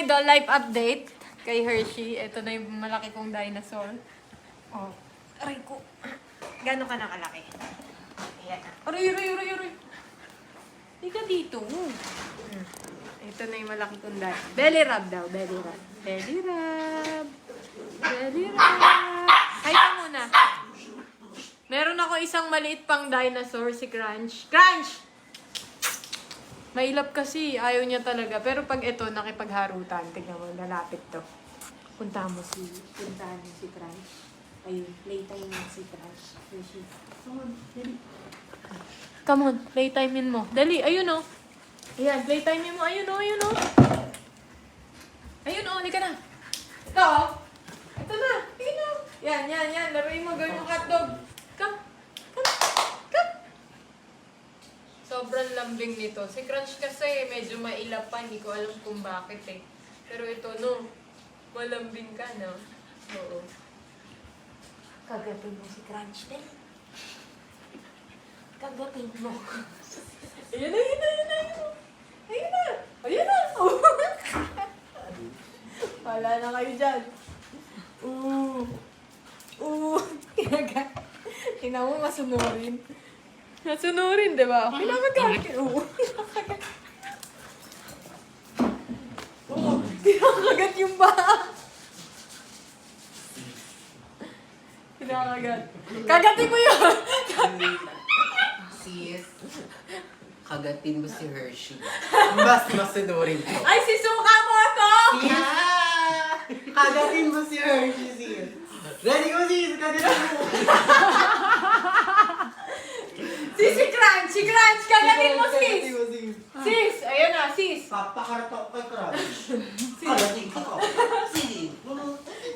idol, life update kay Hershey. Ito na yung malaki kong dinosaur. Oh, aray ko. Gano'n ka nakalaki? Ayan. Aray, aray, aray, aray. Hindi ka dito. Hmm. Ito na yung malaki kong dinosaur. Belly rub daw, belly rub. Belly rub. Belly rub. Ay, ka muna. Meron ako isang maliit pang dinosaur, si Crunch. Crunch! Mailap kasi, ayaw niya talaga. Pero pag ito, nakipagharutan, tignan mo, lalapit to. Punta mo si, puntahan mo si Crunch. Ayun, playtime mo si Crunch. Hershey. Come on, dali. Come on, playtime mo. Dali, ayun o. Ayan, playtime mo. Ayun o, ayun o. Ayun o, halika na. Ito o. Ito na. Tingin na. Yan, yan, yan. Laruin mo, gawin mo hotdog. Come. Come. Come. Sobrang lambing nito. Si Crunch kasi medyo mailap pa. Hindi ko alam kung bakit eh. Pero ito, no. Malambing ka, no? Oo. Kagapin mo si Crunch din. Kagapin mo. Ayun na, ayun na, ayun na, ayun na. Ayun na. Ayun na. Wala na kayo dyan. Oo. Oo. Kinaga. Mo, masunurin. Masunurin, di ba? Pinamagalit. Oo. Oo. Kinakagat yung baha. Kinakagat. Kagatin mo yun! Sis, kagatin mo si Hershey. Mas masunurin ko. Ay, sisuka mo ako! Yeah! Kagatin mo si Hershey, sis. Ready ko, sis. Kagatin mo. Si si Crunch! Si Crunch! Kagatin mo, sis! mo, sis. Sis! Ayun na, sis! Papakaratok kay Crunch. Kagatin ko. Sis.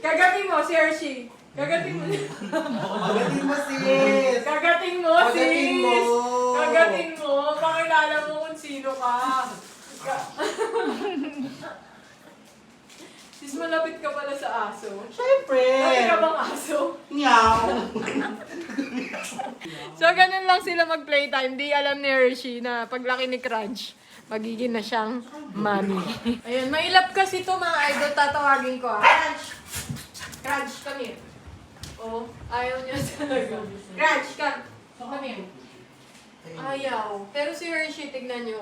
Kagatin mo, si Hershey. Kagatin mo. Kagatin mo, sis. Kagatin mo, sis! Kagatin mo. Kagatin mo. Pakilala mo kung sino ka. Sis, malapit ka pala sa aso. Siyempre. Dati ka bang aso? Meow. So, ganun lang sila mag-playtime. Di alam ni Hershey na paglaki ni Crunch, magiging na siyang mommy. Ayun, mailap kasi to mga idol. Tatawagin ko ah. Crunch! Crunch, come here. Oh, ayaw niya talaga. Crunch, come. Come here. Ayaw. Pero si Hershey, tignan niyo.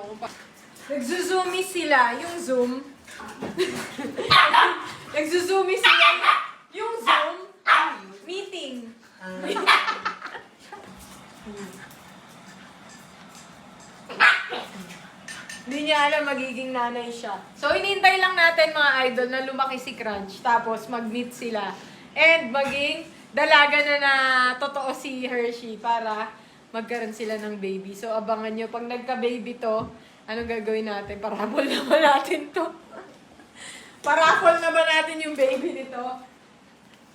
Nagzuzoomy sila. Yung zoom. Nagzuzoomy sila. Yung zoom. Meeting. Hindi niya alam magiging nanay siya. So, inintay lang natin mga idol na lumaki si Crunch. Tapos, mag-meet sila. And maging dalaga na na totoo si Hershey para magkaroon sila ng baby. So, abangan nyo. Pag nagka-baby to, anong gagawin natin? Parabol naman natin to. Parapol na ba natin yung baby nito?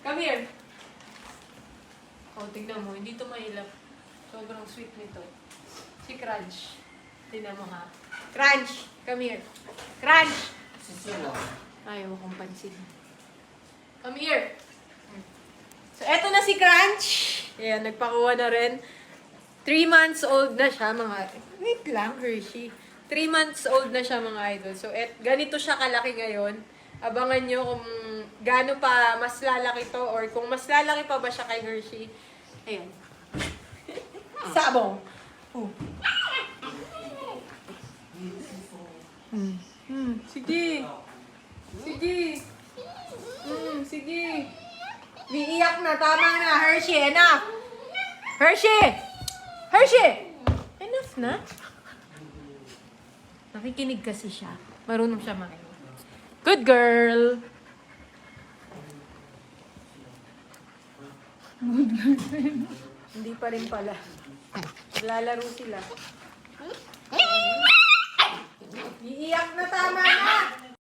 Come here. Oh, tignan mo. Hindi to mailap. Sobrang sweet nito. Si Crunch. Tignan mo ha. Crunch! Come here. Crunch! Sisino. Ayaw kong pansin. Come here. So, eto na si Crunch. Ayan, nagpakuha na rin. Three months old na siya, mga... Wait lang, Hershey. Three months old na siya, mga idol. So, et, ganito siya kalaki ngayon. Abangan nyo kung gaano pa mas lalaki to or kung mas lalaki pa ba siya kay Hershey. Ayan. Sabong. Oh. Hmm. Hmm. Sige. Sige. Hmm. Sige. Iiyak na. Tama na. Hershey, enough. Hershey! Hershey! Enough na. Nakikinig kasi siya. Marunong siya makinig. Good girl! Hindi pa rin pala. Lalaro sila. Iiyak na tama na!